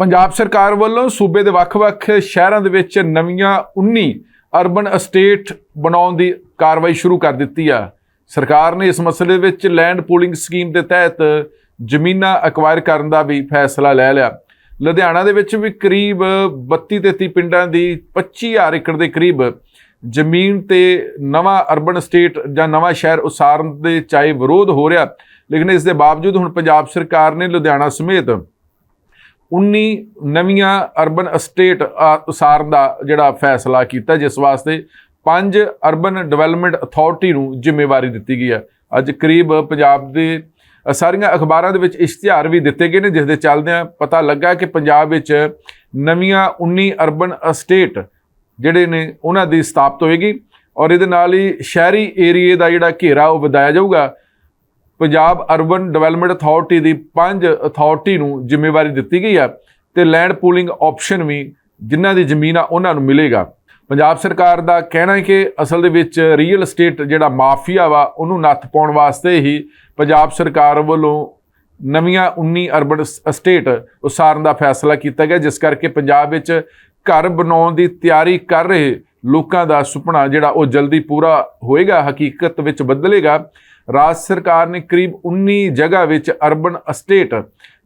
ਪੰਜਾਬ ਸਰਕਾਰ ਵੱਲੋਂ ਸੂਬੇ ਦੇ ਵੱਖ-ਵੱਖ ਸ਼ਹਿਰਾਂ ਦੇ ਵਿੱਚ ਨਵੀਆਂ 19 ਅਰਬਨ ਅਸਟੇਟ ਬਣਾਉਣ ਦੀ ਕਾਰਵਾਈ ਸ਼ੁਰੂ ਕਰ ਦਿੱਤੀ ਆ। ਸਰਕਾਰ ਨੇ ਇਸ ਮਸਲੇ ਵਿੱਚ ਲੈਂਡ ਪੂਲਿੰਗ ਸਕੀਮ ਦੇ ਤਹਿਤ ਜ਼ਮੀਨਾਂ ਅਕਵਾਇਰ ਕਰਨ ਦਾ ਵੀ ਫੈਸਲਾ ਲੈ ਲਿਆ। ਲੁਧਿਆਣਾ ਦੇ ਵਿੱਚ ਵੀ ਕਰੀਬ 32 33 ਪਿੰਡਾਂ ਦੀ 25000 ਏਕੜ ਦੇ ਕਰੀਬ ਜ਼ਮੀਨ ਤੇ ਨਵਾਂ ਅਰਬਨ ਸਟੇਟ ਜਾਂ ਨਵਾਂ ਸ਼ਹਿਰ ਉਸਾਰਨ ਦੇ ਚਾਹੇ ਵਿਰੋਧ ਹੋ ਰਿਹਾ, ਲੇਕਿਨ ਇਸ ਦੇ ਬਾਵਜੂਦ ਹੁਣ ਪੰਜਾਬ ਸਰਕਾਰ ਨੇ ਲੁਧਿਆਣਾ ਸਮੇਤ 19 ਨਵੀਆਂ ਅਰਬਨ ਅਸਟੇਟ ਉਸਾਰਨ ਦਾ ਜਿਹੜਾ ਫੈਸਲਾ ਕੀਤਾ, ਜਿਸ ਵਾਸਤੇ ਪੰਜ ਅਰਬਨ ਡਿਵੈਲਪਮੈਂਟ ਅਥਾਰਟੀ ਨੂੰ ਜ਼ਿੰਮੇਵਾਰੀ ਦਿੱਤੀ ਗਈ ਹੈ। ਅੱਜ ਕਰੀਬ ਪੰਜਾਬ ਦੇ ਸਾਰੀਆਂ ਅਖਬਾਰਾਂ ਦੇ ਵਿੱਚ ਇਸ਼ਤਿਹਾਰ ਵੀ ਦਿੱਤੇ ਗਏ ਨੇ, ਜਿਸ ਦੇ ਚੱਲਦਿਆਂ ਪਤਾ ਲੱਗਾ ਕਿ ਪੰਜਾਬ ਵਿੱਚ ਨਵੀਆਂ 19 ਅਰਬਨ ਅਸਟੇਟ ਜਿਹੜੇ ਨੇ, ਉਹਨਾਂ ਦੀ ਸਥਾਪਤ ਹੋਏਗੀ ਔਰ ਇਹਦੇ ਨਾਲ ਹੀ ਸ਼ਹਿਰੀ ਏਰੀਏ ਦਾ ਜਿਹੜਾ ਘੇਰਾ ਉਹ ਵਧਾਇਆ ਜਾਊਗਾ। ਪੰਜਾਬ ਅਰਬਨ ਡਿਵੈਲਪਮੈਂਟ ਅਥਾਰਟੀ ਦੀ ਪੰਜ ਅਥਾਰਟੀ ਨੂੰ ਜ਼ਿੰਮੇਵਾਰੀ ਦਿੱਤੀ ਗਈ ਹੈ ਤੇ ਲੈਂਡ ਪੂਲਿੰਗ ਆਪਸ਼ਨ ਵੀ ਜਿਨ੍ਹਾਂ ਦੀ ਜ਼ਮੀਨ ਆ ਉਹਨਾਂ ਨੂੰ ਮਿਲੇਗਾ। ਪੰਜਾਬ ਸਰਕਾਰ ਦਾ ਕਹਿਣਾ ਹੈ ਕਿ ਅਸਲ ਦੇ ਵਿੱਚ ਰੀਅਲ ਏਸਟੇਟ ਜਿਹੜਾ ਮਾਫੀਆ ਵਾ, ਉਹਨੂੰ ਨੱਥ ਪਾਉਣ ਵਾਸਤੇ ਹੀ ਪੰਜਾਬ ਸਰਕਾਰ ਵੱਲੋਂ ਨਵੀਆਂ 19 ਅਰਬਨ ਅਸਟੇਟ ਉਸਾਰਨ ਦਾ ਫੈਸਲਾ ਕੀਤਾ ਗਿਆ, ਜਿਸ ਕਰਕੇ ਪੰਜਾਬ ਵਿੱਚ ਘਰ ਬਣਾਉਣ ਦੀ ਤਿਆਰੀ ਕਰ ਰਹੇ ਲੋਕਾਂ ਦਾ ਸੁਪਨਾ ਜਿਹੜਾ ਉਹ ਜਲਦੀ ਪੂਰਾ ਹੋਏਗਾ, ਹਕੀਕਤ ਵਿੱਚ ਬਦਲੇਗਾ। ਰਾਜ ਸਰਕਾਰ ਨੇ ਕਰੀਬ 19 ਜਗ੍ਹਾ ਵਿੱਚ ਅਰਬਨ ਅਸਟੇਟ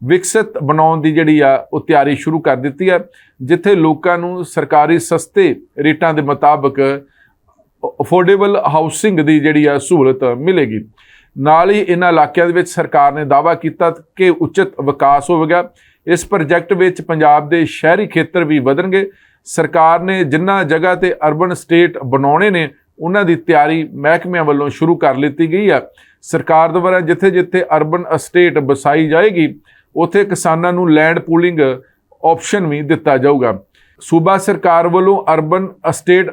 ਵਿਕਸਿਤ ਬਣਾਉਣ ਦੀ ਜਿਹੜੀ ਆ, ਉਹ ਤਿਆਰੀ ਸ਼ੁਰੂ ਕਰ ਦਿੱਤੀ ਹੈ ਜਿੱਥੇ ਲੋਕਾਂ ਨੂੰ ਸਰਕਾਰੀ ਸਸਤੇ ਰੇਟਾਂ ਦੇ ਮੁਤਾਬਕ ਅਫੋਰਡੇਬਲ ਹਾਊਸਿੰਗ ਦੀ ਜਿਹੜੀ ਆ, ਸਹੂਲਤ ਮਿਲੇਗੀ। ਨਾਲ ਹੀ ਇਹਨਾਂ ਇਲਾਕਿਆਂ ਦੇ ਵਿੱਚ ਸਰਕਾਰ ਨੇ ਦਾਅਵਾ ਕੀਤਾ ਕਿ ਉਚਿਤ ਵਿਕਾਸ ਹੋਵੇਗਾ। ਇਸ ਪ੍ਰੋਜੈਕਟ ਵਿੱਚ ਪੰਜਾਬ ਦੇ ਸ਼ਹਿਰੀ ਖੇਤਰ ਵੀ ਵਧਣਗੇ। ਸਰਕਾਰ ਨੇ ਜਿੰਨਾ ਜਗ੍ਹਾ ਤੇ ਅਰਬਨ ਸਟੇਟ ਬਣਾਉਣੇ ਨੇ ਉਹਨਾਂ ਦੀ ਤਿਆਰੀ ਮਹਿਕਮਿਆਂ ਵੱਲੋਂ ਸ਼ੁਰੂ ਕਰ ਲਿੱਤੀ ਗਈ ਹੈ ਸਰਕਾਰ ਦੁਆਰਾ ਜਿੱਥੇ-ਜਿੱਥੇ ਅਰਬਨ ਅਸਟੇਟ ਵਸਾਈ ਜਾਏਗੀ, ਉੱਥੇ ਕਿਸਾਨਾਂ ਨੂੰ ਲੈਂਡ ਪੂਲਿੰਗ ਆਪਸ਼ਨ ਵੀ ਦਿੱਤਾ ਜਾਊਗਾ। ਸੂਬਾ ਸਰਕਾਰ ਵੱਲੋਂ ਅਰਬਨ ਅਸਟੇਟ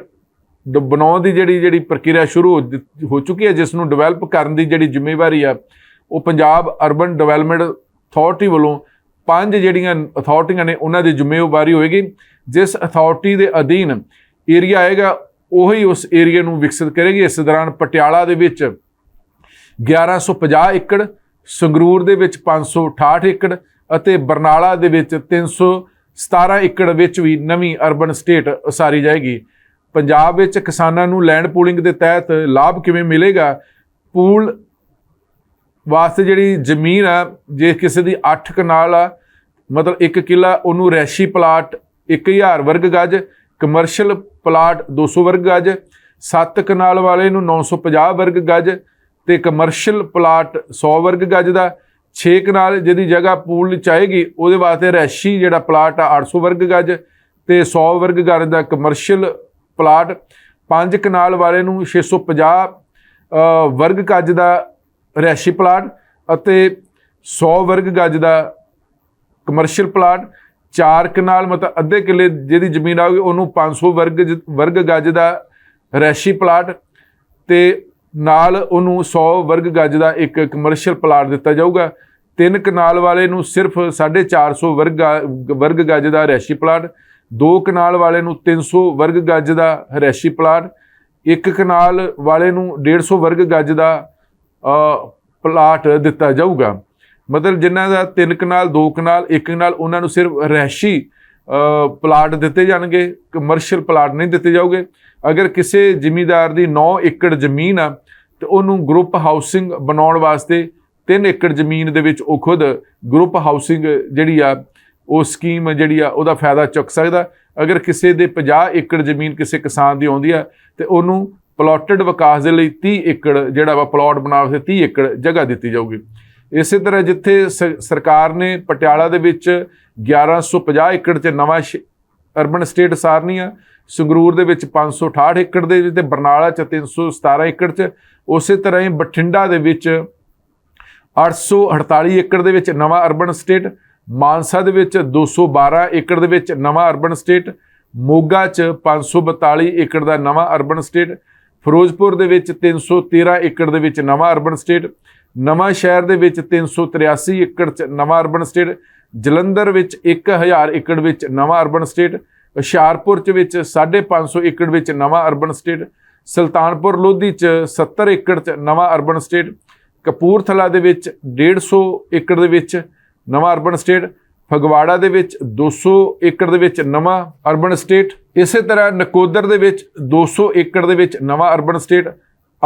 ਡ- ਬਣਾਉਣ ਦੀ ਜਿਹੜੀ ਜਿਹੜੀ ਪ੍ਰਕਿਰਿਆ ਸ਼ੁਰੂ ਹੋ ਦਿੱਤ- ਹੋ ਚੁੱਕੀ ਹੈ, ਜਿਸ ਨੂੰ ਡਿਵੈਲਪ ਕਰਨ ਦੀ ਜਿਹੜੀ ਜ਼ਿੰਮੇਵਾਰੀ ਆ, ਉਹ ਪੰਜਾਬ ਅਰਬਨ ਡਿਵੈਲਪਮੈਂਟ ਅਥਾਰਟੀ ਵੱਲੋਂ ਪੰਜ ਜਿਹੜੀਆਂ ਅਥਾਰਟੀਆਂ ਨੇ, ਉਹਨਾਂ ਦੀ ਜ਼ਿੰਮੇਵਾਰੀ ਹੋਏਗੀ। ਜਿਸ ਅਥਾਰਟੀ ਦੇ ਅਧੀਨ ਏਰੀਆ ਆਏਗਾ ਉਹੀ ਉਸ ਏਰੀਆ ਨੂੰ ਵਿਕਸਿਤ ਕਰੇਗੀ। ਇਸ ਦੌਰਾਨ ਪਟਿਆਲਾ ਦੇ ਵਿੱਚ 1150 ਏਕੜ, ਸੰਗਰੂਰ ਦੇ ਵਿੱਚ 568 ਏਕੜ ਅਤੇ ਬਰਨਾਲਾ ਦੇ ਵਿੱਚ 317 ਏਕੜ ਵਿੱਚ ਵੀ ਨਵੀਂ ਅਰਬਨ ਸਟੇਟ ਉਸਾਰੀ ਜਾਏਗੀ। ਪੰਜਾਬ ਵਿੱਚ ਕਿਸਾਨਾਂ ਨੂੰ ਲੈਂਡ ਪੂਲਿੰਗ ਦੇ ਤਹਿਤ ਲਾਭ ਕਿਵੇਂ ਮਿਲੇਗਾ? ਪੂਲ ਵਾਸਤੇ ਜਿਹੜੀ ਜ਼ਮੀਨ ਆ, ਜੇ ਕਿਸੇ ਦੀ 8 ਕਨਾਲ ਆ, ਮਤਲਬ 1 ਕਿੱਲਾ, ਉਹਨੂੰ ਰੈਸ਼ੀ ਪਲਾਟ 1000 ਵਰਗ ਗਜ ਕਮਰਸ਼ੀਅਲ ਪਲਾਟ 200 ਵਰਗ ਗਜ 7 ਕਨਾਲ ਵਾਲੇ ਨੂੰ 950 ਵਰਗ ਗਜ ਤੇ ਕਮਰਸ਼ੀਅਲ ਪਲਾਟ 100 ਵਰਗ ਗਜ ਦਾ 6 ਕਨਾਲ ਜਿਹਦੀ ਜਗ੍ਹਾ ਪੂਲ ਚਾਹੇਗੀ ਉਹਦੇ ਵਾਸਤੇ ਰੈਸ਼ੀ ਜਿਹੜਾ ਪਲਾਟ ਆ 800 ਵਰਗ ਗਜ ਤੇ 100 ਵਰਗ ਗਜ ਦਾ ਕਮਰਸ਼ੀਅਲ ਪਲਾਟ 5 ਕਨਾਲ ਵਾਲੇ ਨੂੰ 650 ਅ, ਵਰਗ ਗਜ ਦਾ ਰੈਸ਼ੀ ਪਲਾਟ ਅਤੇ 100 ਵਰਗ ਗਜ ਦਾ ਕਮਰਸ਼ੀਅਲ ਪਲਾਟ 4 ਕਨਾਲ, ਮਤਲਬ ਅੱਧੇ ਕਿੱਲੇ ਜਿਹਦੀ ਜ਼ਮੀਨ ਆਊਗੀ ਉਹਨੂੰ 500 ਵਰਗ ਜ- ਵਰਗ ਗਜ ਦਾ ਰੈਸ਼ੀ ਪਲਾਟ ਤੇ ਨਾਲ ਉਹਨੂੰ 100 ਵਰਗ ਗਜ ਦਾ ਇੱਕ ਕਮਰਸ਼ੀਅਲ ਪਲਾਟ ਦਿੱਤਾ ਜਾਊਗਾ। ਤਿੰਨ ਕਨਾਲ ਵਾਲੇ ਨੂੰ ਸਿਰਫ 450 ਵਰਗ ਗਾ- ਵਰਗ ਗਜ ਦਾ ਰੈਸ਼ੀ ਪਲਾਟ, ਦੋ ਕਨਾਲ ਵਾਲੇ ਨੂੰ 300 ਵਰਗ ਗਜ ਦਾ ਰੈਸ਼ੀ ਪਲਾਟ, ਇੱਕ ਕਨਾਲ ਵਾਲੇ ਨੂੰ 150 ਵਰਗ ਗਜ ਦਾ ਪਲਾਟ ਦਿੱਤਾ ਜਾਊਗਾ। ਮਤਲਬ ਜਿਨ੍ਹਾਂ ਦਾ ਤਿੰਨ ਕਨਾਲ ਦੋ ਕਨਾਲ ਇੱਕ ਕਨਾਲ ਉਹਨਾਂ ਨੂੰ ਸਿਰਫ ਰਹਿਸ਼ੀ ਪਲਾਟ ਦਿੱਤੇ ਜਾਣਗੇ ਕਮਰਸ਼ੀਅਲ ਪਲਾਟ ਨਹੀਂ ਦਿੱਤੇ ਜਾਓਗੇ ਅਗਰ ਕਿਸੇ ਜ਼ਿਮੀਂਦਾਰ ਦੀ 9 ਏਕੜ ਜ਼ਮੀਨ ਆ, ਤੇ ਉਹਨੂੰ ਗਰੁੱਪ ਹਾਊਸਿੰਗ ਬਣਾਉਣ ਵਾਸਤੇ 3 ਏਕੜ ਜ਼ਮੀਨ ਦੇ ਵਿੱਚ ਉਹ ਖੁਦ ਗਰੁੱਪ ਹਾਊਸਿੰਗ ਜਿਹੜੀ ਆ, ਉਹ ਸਕੀਮ ਜਿਹੜੀ ਆ, ਉਹਦਾ ਫਾਇਦਾ ਚੁੱਕ ਸਕਦਾ। ਅਗਰ ਕਿਸੇ ਦੇ 50 ਏਕੜ ਜ਼ਮੀਨ ਕਿਸੇ ਕਿਸਾਨ ਦੀ ਆਉਂਦੀ ਆ, ਤੇ ਉਹਨੂੰ ਪਲਾਟਡ ਵਿਕਾਸ ਦੇ ਲਈ 30 ਏਕੜ ਜਿਹੜਾ ਵਾ ਪਲਾਟ ਬਣਾ ਵਾਸਤੇ 30 ਏਕੜ ਜਗ੍ਹਾ ਦਿੱਤੀ ਜਾਊਗੀ। ਇਸੇ ਤਰ੍ਹਾਂ ਜਿੱਥੇ ਸ- ਸਰਕਾਰ ਨੇ ਪਟਿਆਲਾ ਦੇ ਵਿੱਚ 1150 ਏਕੜ 'ਚ ਨਵਾਂ ਸ਼- ਅਰਬਨ ਸਟੇਟ ਸਾਰਨੀ ਸੰਗਰੂਰ ਦੇ ਵਿੱਚ 568 ਏਕੜ ਦੇ ਵਿੱਚ ਤੇ ਬਰਨਾਲਾ 'ਚ 317 ਏਕੜ 'ਚ, ਉਸੇ ਤਰ੍ਹਾਂ ਹੀ ਬਠਿੰਡਾ ਦੇ ਵਿੱਚ 848 ਏਕੜ ਦੇ ਵਿੱਚ ਨਵਾਂ ਅਰਬਨ ਸਟੇਟ, ਮਾਨਸਾ ਦੇ ਵਿੱਚ 212 ਏਕੜ ਦੇ ਵਿੱਚ ਨਵਾਂ ਅਰਬਨ ਸਟੇਟ, ਮੋਗਾ 'ਚ 542 ਏਕੜ ਦਾ ਨਵਾਂ ਅਰਬਨ ਸਟੇਟ, ਫਿਰੋਜ਼ਪੁਰ ਦੇ ਵਿੱਚ 313 ਏਕੜ ਦੇ ਵਿੱਚ ਨਵਾਂ ਅਰਬਨ ਸਟੇਟ ਨਵਾਂ ਸ਼ਹਿਰ ਦੇ ਵਿੱਚ 383 ਏਕੜ 'ਚ ਨਵਾਂ ਅਰਬਨ ਸਟੇਟ ਜਲੰਧਰ ਵਿੱਚ 1000 ਏਕੜ ਵਿੱਚ ਨਵਾਂ ਅਰਬਨ ਸਟੇਟ ਹੁਸ਼ਿਆਰਪੁਰ 'ਚ ਵਿੱਚ 550 ਏਕੜ ਵਿੱਚ ਨਵਾਂ ਅਰਬਨ ਸਟੇਟ ਸੁਲਤਾਨਪੁਰ ਲੋਧੀ 'ਚ 70 ਏਕੜ 'ਚ ਨਵਾਂ ਅਰਬਨ ਸਟੇਟ ਕਪੂਰਥਲਾ ਦੇ ਵਿੱਚ 150 ਏਕੜ ਦੇ ਵਿੱਚ ਨਵਾਂ ਅਰਬਨ ਸਟੇਟ ਫਗਵਾੜਾ ਦੇ ਵਿੱਚ 200 ਏਕੜ ਦੇ ਵਿੱਚ ਨਵਾਂ ਅਰਬਨ ਸਟੇਟ ਇਸੇ ਤਰ੍ਹਾਂ ਨਕੋਦਰ ਦੇ ਵਿੱਚ 200 ਏਕੜ ਦੇ ਵਿੱਚ ਨਵਾਂ ਅਰਬਨ ਸਟੇਟ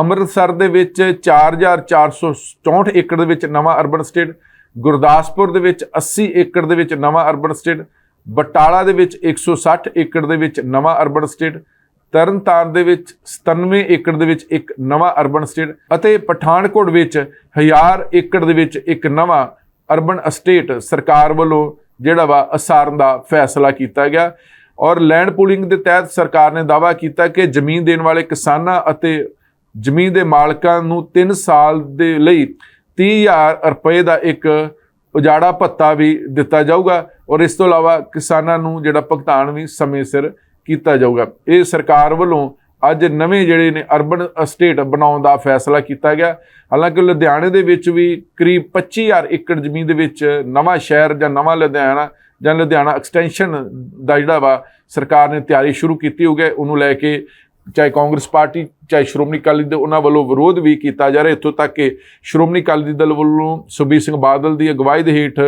ਅੰਮ੍ਰਿਤਸਰ ਦੇ ਵਿੱਚ 4464 ਏਕੜ ਦੇ ਵਿੱਚ ਨਵਾਂ ਅਰਬਨ ਸਟੇਟ, ਗੁਰਦਾਸਪੁਰ ਦੇ ਵਿੱਚ 80 ਏਕੜ ਦੇ ਵਿੱਚ ਨਵਾਂ ਅਰਬਨ ਸਟੇਟ, ਬਟਾਲਾ ਦੇ ਵਿੱਚ 160 ਏਕੜ ਦੇ ਵਿੱਚ ਨਵਾਂ ਅਰਬਨ ਸਟੇਟ, ਤਰਨਤਾਰਨ ਦੇ ਵਿੱਚ 97 ਏਕੜ ਦੇ ਵਿੱਚ ਇੱਕ ਨਵਾਂ ਅਰਬਨ ਸਟੇਟ ਅਤੇ ਪਠਾਨਕੋਟ ਵਿੱਚ 1000 ਏਕੜ ਦੇ ਵਿੱਚ ਇੱਕ ਨਵਾਂ ਅਰਬਨ ਅਸਟੇਟ ਸਰਕਾਰ ਵੱਲੋਂ ਜਿਹੜਾ ਵਾ ਅਸਾਰਨ ਦਾ ਫੈਸਲਾ ਕੀਤਾ ਗਿਆ। ਔਰ ਲੈਂਡ ਪੂਲਿੰਗ ਦੇ ਤਹਿਤ ਸਰਕਾਰ ਨੇ ਦਾਅਵਾ ਕੀਤਾ ਕਿ ਜ਼ਮੀਨ ਦੇਣ ਵਾਲੇ ਕਿਸਾਨਾਂ ਅਤੇ ਜ਼ਮੀਨ ਦੇ ਮਾਲਕਾਂ ਨੂੰ 3 ਸਾਲ ਦੇ ਲਈ 30000 ਰੁਪਏ ਦਾ ਇੱਕ ਉਜਾੜਾ ਭੱਤਾ ਵੀ ਦਿੱਤਾ ਜਾਊਗਾ ਔਰ ਇਸ ਤੋਂ ਇਲਾਵਾ ਕਿਸਾਨਾਂ ਨੂੰ ਜਿਹੜਾ ਭੁਗਤਾਨ ਵੀ ਸਮੇਂ ਸਿਰ ਕੀਤਾ ਜਾਊਗਾ। ਇਹ ਸਰਕਾਰ ਵੱਲੋਂ ਅੱਜ ਨਵੇਂ ਜਿਹੜੇ ਨੇ ਅਰਬਨ ਅਸਟੇਟ ਬਣਾਉਣ ਦਾ ਫੈਸਲਾ ਕੀਤਾ ਗਿਆ। ਹਾਲਾਂਕਿ ਲੁਧਿਆਣੇ ਦੇ ਵਿੱਚ ਵੀ ਕਰੀਬ 25000 ਏਕੜ ਜ਼ਮੀਨ ਦੇ ਵਿੱਚ ਨਵਾਂ ਸ਼ਹਿਰ ਜਾਂ ਨਵਾਂ ਲੁਧਿਆਣਾ ਜਾਂ ਲੁਧਿਆਣਾ ਐਕਸਟੈਂਸ਼ਨ ਦਾ ਜਿਹੜਾ ਵਾ ਸਰਕਾਰ ਨੇ ਤਿਆਰੀ ਸ਼ੁਰੂ ਕੀਤੀ ਹੋ ਗਈ ਉਹਨੂੰ ਲੈ ਕੇ ਚਾਹੇ ਕਾਂਗਰਸ ਪਾਰਟੀ, ਚਾਹੇ ਸ਼੍ਰੋਮਣੀ ਅਕਾਲੀ ਦਲ, ਉਹਨਾਂ ਵੱਲੋਂ ਵਿਰੋਧ ਵੀ ਕੀਤਾ ਜਾ ਰਿਹਾ। ਇੱਥੋਂ ਤੱਕ ਕਿ ਸ਼੍ਰੋਮਣੀ ਅਕਾਲੀ ਦਲ ਵੱਲੋਂ ਸੁਖਬੀਰ ਸਿੰਘ ਬਾਦਲ ਦੀ ਅਗਵਾਈ ਦੇ ਹੇਠ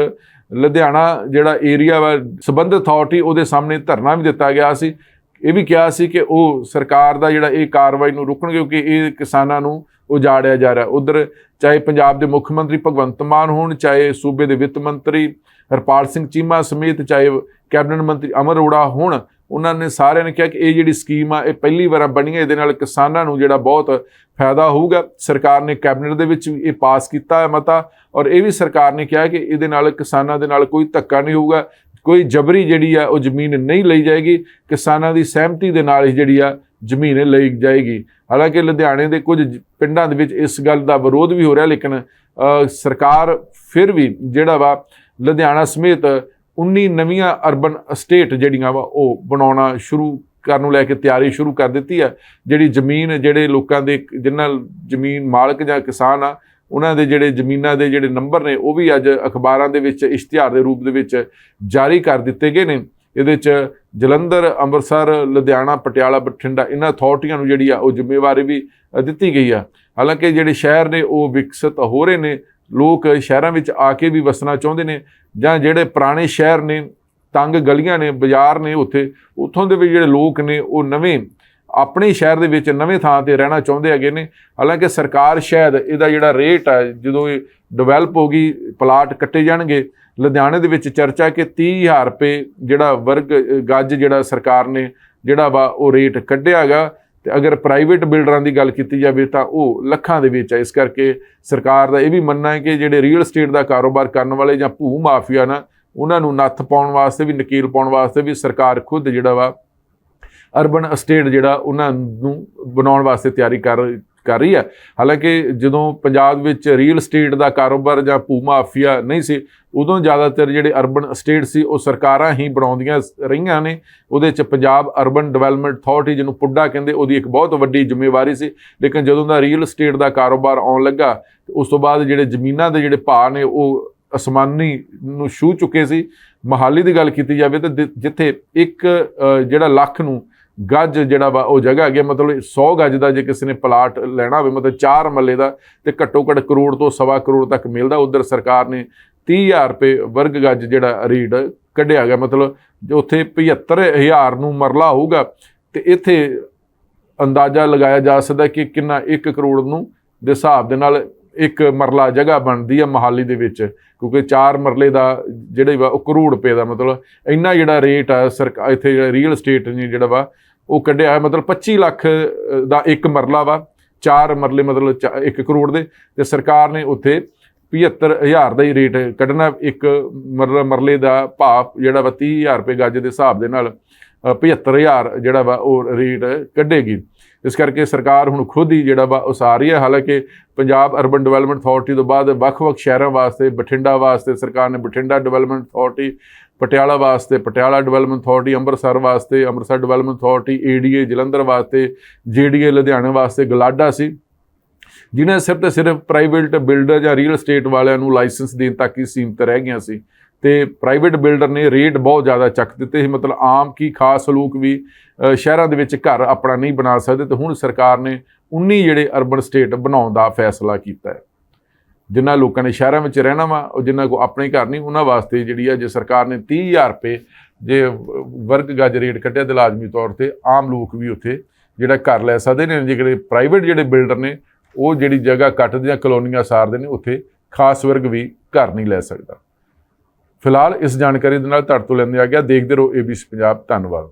ਲੁਧਿਆਣਾ ਜਿਹੜਾ ਏਰੀਆ ਵਾ, ਸਬੰਧਤ ਅਥਾਰਟੀ ਉਹਦੇ ਸਾਹਮਣੇ ਧਰਨਾ ਵੀ ਦਿੱਤਾ ਗਿਆ ਸੀ। ਇਹ ਵੀ ਕਿਹਾ ਸੀ ਕਿ ਉਹ ਸਰਕਾਰ ਦਾ ਜਿਹੜਾ ਇਹ ਕਾਰਵਾਈ ਨੂੰ ਰੁਕਣਗੇ ਕਿਉਂਕਿ ਇਹ ਕਿਸਾਨਾਂ ਨੂੰ ਉਜਾੜਿਆ ਜਾ ਰਿਹਾ। ਉਧਰ ਚਾਹੇ ਪੰਜਾਬ ਦੇ ਮੁੱਖ ਮੰਤਰੀ ਭਗਵੰਤ ਮਾਨ ਹੋਣ, ਚਾਹੇ ਸੂਬੇ ਦੇ ਵਿੱਤ ਮੰਤਰੀ ਹਰਪਾਲ ਸਿੰਘ ਚੀਮਾ ਸਮੇਤ, ਚਾਹੇ ਕੈਬਨਿਟ ਮੰਤਰੀ ਅਮਰ ਅਰੋੜਾ ਹੋਣ ਉਹਨਾਂ ਨੇ ਸਾਰਿਆਂ ਨੇ ਕਿਹਾ ਕਿ ਇਹ ਜਿਹੜੀ ਸਕੀਮ ਆ, ਇਹ ਪਹਿਲੀ ਵਾਰ ਬਣੀ ਹੈ ਇਹਦੇ ਨਾਲ ਕਿਸਾਨਾਂ ਨੂੰ ਜਿਹੜਾ ਬਹੁਤ ਫਾਇਦਾ ਹੋਊਗਾ। ਸਰਕਾਰ ਨੇ ਕੈਬਨਿਟ ਦੇ ਵਿੱਚ ਇਹ ਪਾਸ ਕੀਤਾ ਹੈ ਮਤਾ ਔਰ ਇਹ ਵੀ ਸਰਕਾਰ ਨੇ ਕਿਹਾ ਕਿ ਇਹਦੇ ਨਾਲ ਕਿਸਾਨਾਂ ਦੇ ਨਾਲ ਕੋਈ ਧੱਕਾ ਨਹੀਂ ਹੋਊਗਾ। ਕੋਈ ਜਬਰੀ ਜਿਹੜੀ ਆ, ਉਹ ਜ਼ਮੀਨ ਨਹੀਂ ਲਈ ਜਾਏਗੀ। ਕਿਸਾਨਾਂ ਦੀ ਸਹਿਮਤੀ ਦੇ ਨਾਲ ਹੀ ਜਿਹੜੀ ਆ, ਜ਼ਮੀਨ ਲਈ ਜਾਏਗੀ। ਹਾਲਾਂਕਿ ਲੁਧਿਆਣੇ ਦੇ ਕੁਝ ਪਿੰਡਾਂ ਦੇ ਵਿੱਚ ਇਸ ਗੱਲ ਦਾ ਵਿਰੋਧ ਵੀ ਹੋ ਰਿਹਾ, ਲੇਕਿਨ ਸਰਕਾਰ ਫਿਰ ਵੀ ਜਿਹੜਾ ਵਾ, ਲੁਧਿਆਣਾ ਸਮੇਤ 19 ਨਵੀਆਂ ਅਰਬਨ ਸਟੇਟ ਜਿਹੜੀਆਂ ਵਾ, ਉਹ ਬਣਾਉਣਾ ਸ਼ੁਰੂ ਕਰਨ ਨੂੰ ਲੈ ਕੇ ਤਿਆਰੀ ਸ਼ੁਰੂ ਕਰ ਦਿੱਤੀ ਹੈ ਜਿਹੜੀ ਜ਼ਮੀਨ, ਜਿਹੜੇ ਲੋਕਾਂ ਦੇ ਜਿਨ੍ਹਾਂ ਜ਼ਮੀਨ ਮਾਲਕ ਜਾਂ ਕਿਸਾਨ ਆ, ਉਹਨਾਂ ਦੇ ਜਿਹੜੇ ਜ਼ਮੀਨਾਂ ਦੇ ਜਿਹੜੇ ਨੰਬਰ ਨੇ, ਉਹ ਵੀ ਅੱਜ ਅਖਬਾਰਾਂ ਦੇ ਵਿੱਚ, ਇਸ਼ਤਿਹਾਰ ਦੇ ਰੂਪ ਦੇ ਵਿੱਚ ਜਾਰੀ ਕਰ ਦਿੱਤੇ ਗਏ ਨੇ। ਇਹਦੇ 'ਚ ਜਲੰਧਰ, ਅੰਮ੍ਰਿਤਸਰ, ਲੁਧਿਆਣਾ, ਪਟਿਆਲਾ, ਬਠਿੰਡਾ, ਇਹਨਾਂ ਅਥਾਰਟੀਆਂ ਨੂੰ ਜਿਹੜੀ ਆ, ਉਹ ਜ਼ਿੰਮੇਵਾਰੀ ਵੀ ਦਿੱਤੀ ਗਈ ਆ। ਹਾਲਾਂਕਿ ਜਿਹੜੇ ਸ਼ਹਿਰ ਨੇ, ਉਹ ਵਿਕਸਿਤ ਹੋ ਰਹੇ ਨੇ ਲੋਕ ਸ਼ਹਿਰਾਂ ਵਿੱਚ ਆ ਕੇ ਵੀ ਵਸਣਾ ਚਾਹੁੰਦੇ ਨੇ ਜਾਂ ਜਿਹੜੇ ਪੁਰਾਣੇ ਸ਼ਹਿਰ ਨੇ, ਤੰਗ ਗਲੀਆਂ ਨੇ, ਬਾਜ਼ਾਰ ਨੇ ਉੱਥੇ, ਉੱਥੋਂ ਦੇ ਵੀ ਜਿਹੜੇ ਲੋਕ ਨੇ, ਉਹ ਨਵੇਂ ਆਪਣੇ ਸ਼ਹਿਰ ਦੇ ਵਿੱਚ ਨਵੇਂ ਥਾਂ ਤੇ ਰਹਿਣਾ ਚਾਹੁੰਦੇ ਹੈਗੇ ਨੇ। ਹਾਲਾਂਕਿ ਸਰਕਾਰ ਸ਼ਾਇਦ ਇਹਦਾ ਜਿਹੜਾ ਰੇਟ ਹੈ ਜਦੋਂ ਇਹ ਡਿਵੈਲਪ ਹੋ ਗਈ ਪਲਾਟ ਕੱਟੇ ਜਾਣਗੇ, ਲੁਧਿਆਣੇ ਦੇ ਵਿੱਚ ਚਰਚਾ ਕਿ 30000 ਰੁਪਏ ਜਿਹੜਾ ਵਰਗ ਗੱਜ ਜਿਹੜਾ ਸਰਕਾਰ ਨੇ ਜਿਹੜਾ ਵਾ ਉਹ ਰੇਟ ਕੱਢਿਆਗਾ ਤੇ ਅਗਰ ਪ੍ਰਾਈਵੇਟ ਬਿਲਡਰਾਂ ਦੀ ਗੱਲ ਕੀਤੀ ਜਾਵੇ ਤਾਂ ਉਹ ਲੱਖਾਂ ਦੇ ਵਿੱਚ ਹੈ ਇਸ ਕਰਕੇ ਸਰਕਾਰ ਦਾ ਇਹ ਵੀ ਮੰਨਣਾ ਹੈ ਕਿ ਜਿਹੜੇ ਰੀਅਲ ਏਸਟੇਟ ਦਾ ਕਾਰੋਬਾਰ ਕਰਨ ਵਾਲੇ ਜਾਂ ਭੂ ਮਾਫੀਆ ਨਾ, ਉਹਨਾਂ ਨੂੰ ਨੱਥ ਪਾਉਣ ਵਾਸਤੇ ਵੀ, ਨਕੀਲ ਪਾਉਣ ਵਾਸਤੇ ਵੀ ਸਰਕਾਰ ਖੁਦ ਜਿਹੜਾ ਵਾ ਅਰਬਨ ਅਸਟੇਟ ਜਿਹੜਾ ਉਹਨਾਂ ਨੂੰ ਬਣਾਉਣ ਵਾਸਤੇ ਤਿਆਰੀ ਕਰ ਕਰ ਰਹੀ ਹੈ ਹਾਲਾਂਕਿ ਜਦੋਂ ਪੰਜਾਬ ਵਿੱਚ ਰੀਅਲ ਏਸਟੇਟ ਦਾ ਕਾਰੋਬਾਰ ਜਾਂ ਭੂ ਮਾਫੀਆ ਨਹੀਂ ਸੀ ਉਦੋਂ ਜ਼ਿਆਦਾਤਰ ਜਿਹੜੇ ਅਰਬਨ ਅਸਟੇਟ ਸੀ, ਉਹ ਸਰਕਾਰਾਂ ਹੀ ਬਣਾਉਂਦੀਆਂ ਸ- ਰਹੀਆਂ ਨੇ। ਉਹਦੇ ਚ ਪੰਜਾਬ ਅਰਬਨ ਡਿਵੈਲਪਮੈਂਟ ਅਥਾਰਟੀ ਜਿਹਨੂੰ ਪੁੱਡਾ ਕਹਿੰਦੇ, ਉਹਦੀ ਇੱਕ ਬਹੁਤ ਵੱਡੀ ਜ਼ਿੰਮੇਵਾਰੀ ਸੀ। ਲੇਕਿਨ ਜਦੋਂ ਦਾ ਰੀਅਲ ਏਸਟੇਟ ਦਾ ਕਾਰੋਬਾਰ ਆਉਣ ਲੱਗਾ, ਤੇ ਉਸ ਤੋਂ ਬਾਅਦ ਜਿਹੜੇ ਜ਼ਮੀਨਾਂ ਦੇ ਜਿਹੜੇ ਭਾਅ ਨੇ, ਉਹ ਅਸਮਾਨੀ ਨੂੰ ਛੂ ਚੁੱਕੇ ਸੀ। ਮਹਾਲੀ ਦੀ ਗੱਲ ਕੀਤੀ ਜਾਵੇ ਤਾਂ ਜਿ- ਜਿੱਥੇ ਇੱਕ ਜਿਹੜਾ ਲੱਖ ਨੂੰ ਗੱਜ ਜਿਹੜਾ ਵਾ, ਉਹ ਜਗ੍ਹਾ ਗਿਆ ਮਤਲਬ 100 ਗੱਜ ਦਾ ਜੇ ਕਿਸੇ ਨੇ ਪਲਾਟ ਲੈਣਾ ਹੋਵੇ, ਮਤਲਬ 4 ਮੱਲੇ ਦਾ, ਤੇ ਘੱਟੋ ਘੱਟ ਕਰੋੜ ਤੋਂ ਸਵਾ ਕਰੋੜ ਤੱਕ ਮਿਲਦਾ। ਉਧਰ ਸਰਕਾਰ ਨੇ 30000 ਰੁਪਏ ਵਰਗ ਗੱਜ ਜਿਹੜਾ ਰੇਟ ਕੱਢਿਆ ਗਿਆ। ਮਤਲਬ ਜੋ ਉੱਥੇ 75000 ਨੂੰ ਮਰਲਾ ਹੋਊਗਾ ਤੇ ਇੱਥੇ ਅੰਦਾਜ਼ਾ ਲਗਾਇਆ ਜਾ ਸਕਦਾ ਕਿ ਕਿੰਨਾ 1 ਕਰੋੜ ਨੂੰ ਦੇ ਹਿਸਾਬ ਦੇ ਨਾਲ ਇੱਕ ਮਰਲਾ ਜਗ੍ਹਾ ਬਣਦੀ ਹੈ ਮਹਾਲੀ ਦੇ ਵਿੱਚ, ਕਿਉਂਕਿ ਚਾਰ ਮਰਲੇ ਦਾ ਜਿਹੜੇ ਵਾ ਉਹ ਕਰੋੜ ਰੁਪਏ ਦਾ ਮਤਲਬ ਇੰਨਾ ਜਿਹੜਾ ਰੇਟ ਆ ਸਰਕਾਰ ਇੱਥੇ ਜਿਹੜਾ ਰੀਅਲ ਏਸਟੇਟ ਨੇ ਜਿਹੜਾ ਵਾ ਉਹ ਕੱਢਿਆ ਹੈ ਮਤਲਬ 25 ਲੱਖ ਦਾ ਇੱਕ ਮਰਲਾ ਵਾ, ਚਾਰ ਮਰਲੇ ਮਤਲਬ 1 ਕਰੋੜ ਦੇ। ਤੇ ਸਰਕਾਰ ਨੇ ਉੱਥੇ 75000 ਦਾ ਹੀ ਰੇਟ ਕੱਢਣਾ ਇੱਕ ਮਰਲਾ ਮਰਲੇ ਦਾ ਭਾਅ ਜਿਹੜਾ ਵਾ 30000 ਰੁਪਏ ਗੱਜ ਦੇ ਹਿਸਾਬ ਦੇ ਨਾਲ ਅ, 75000 ਜਿਹੜਾ ਵਾ ਉਹ ਰੇਟ ਕੱਢੇਗੀ। ਇਸ ਕਰਕੇ ਸਰਕਾਰ ਹੁਣ ਖੁਦ ਹੀ ਜਿਹੜਾ ਵਾ ਉਸਾਰੀ ਹੈ। ਹਾਲਾਂਕਿ ਪੰਜਾਬ ਅਰਬਨ ਡਿਵੈਲਪਮੈਂਟ ਅਥਾਰਟੀ ਤੋਂ ਬਾਅਦ ਵੱਖ-ਵੱਖ ਸ਼ਹਿਰਾਂ ਵਾਸਤੇ ਬਠਿੰਡਾ ਵਾਸਤੇ ਸਰਕਾਰ ਨੇ ਬਠਿੰਡਾ ਡਿਵੈਲਪਮੈਂਟ ਅਥਾਰਟੀ ਪਟਿਆਲਾ ਵਾਸਤੇ ਪਟਿਆਲਾ ਡਿਵੈਲਪਮੈਂਟ ਅਥਾਰਟੀ ਅੰਮ੍ਰਿਤਸਰ ਵਾਸਤੇ Amritsar development authority ADA Jalandhar ਵਾਸਤੇ ਜੀਡੀਏ ਲੁਧਿਆਣਾ ਵਾਸਤੇ ਗਲਾਡਾ ਸੀ। ਜਿਨ੍ਹਾਂ ਸਿਰਫ ਤੇ ਸਿਰਫ ਪ੍ਰਾਈਵੇਟ ਬਿਲਡਰ ਜਾਂ ਰੀਅਲ ਏਸਟੇਟ ਵਾਲਿਆਂ ਨੂੰ ਲਾਇਸੈਂਸ ਦੇਣ ਤੱਕ ਹੀ ਸੀਮਿਤ ਰਹਿ ਗਈਆਂ ਸੀ। ਤੇ ਪ੍ਰਾਈਵੇਟ ਬਿਲਡਰ ਨੇ ਰੇਟ ਬਹੁਤ ਜ਼ਿਆਦਾ ਚੱਕ ਦਿੱਤੇ ਸੀ। ਮਤਲਬ ਆਮ ਕੀ ਖਾਸ ਲੋਕ ਵੀ ਸ਼ਹਿਰਾਂ ਦੇ ਵਿੱਚ ਘਰ ਆਪਣਾ ਨਹੀਂ ਬਣਾ ਸਕਦੇ। ਤੇ ਹੁਣ ਸਰਕਾਰ ਨੇ 19 ਜਿਹੜੇ ਅਰਬਨ ਸਟੇਟ ਬਣਾਉਣ ਦਾ ਫੈਸਲਾ ਕੀਤਾ ਹੈ। ਜਿਨ੍ਹਾਂ ਲੋਕਾਂ ਨੇ ਸ਼ਹਿਰਾਂ ਵਿੱਚ ਰਹਿਣਾ ਵਾ, ਉਹ ਜਿਨ੍ਹਾਂ ਕੋ ਆਪਣੇ ਘਰ ਨਹੀਂ, ਉਹਨਾਂ ਵਾਸਤੇ ਜਿਹੜੀ ਆ ਜੇ ਸਰਕਾਰ ਨੇ 30000 ਰੁਪਏ ਜੇ ਵਰਗ ਗੱਜ ਰੇਟ ਕੱਢਿਆ, ਤੇ ਲਾਜ਼ਮੀ ਤੌਰ ਤੇ ਆਮ ਲੋਕ ਵੀ ਉੱਥੇ ਜਿਹੜਾ ਘਰ ਲੈ ਸਕਦੇ ਨੇ। ਜਿਹੜੇ ਪ੍ਰਾਈਵੇਟ ਜਿਹੜੇ ਬਿਲਡਰ ਨੇ ਉਹ ਜਿਹੜੀ ਜਗ੍ਹਾ ਕੱਟਦੇ ਜਾਂ ਕਲੋਨੀਆਂ ਸਾਰਦੇ ਨੇ, ਉੱਥੇ ਖਾਸ ਵਰਗ ਵੀ ਘਰ ਨਹੀਂ ਲੈ ਸਕਦਾ। ਫਿਲਹਾਲ ਇਸ ਜਾਣਕਾਰੀ ਦੇ ਨਾਲ ਤੁਹਾਡੇ ਤੋਂ ਲੈਂਦੇ ਆ ਗਿਆ। ਦੇਖਦੇ ਰਹੋ ਏਬੀਸੀ ਪੰਜਾਬ। ਧੰਨਵਾਦ।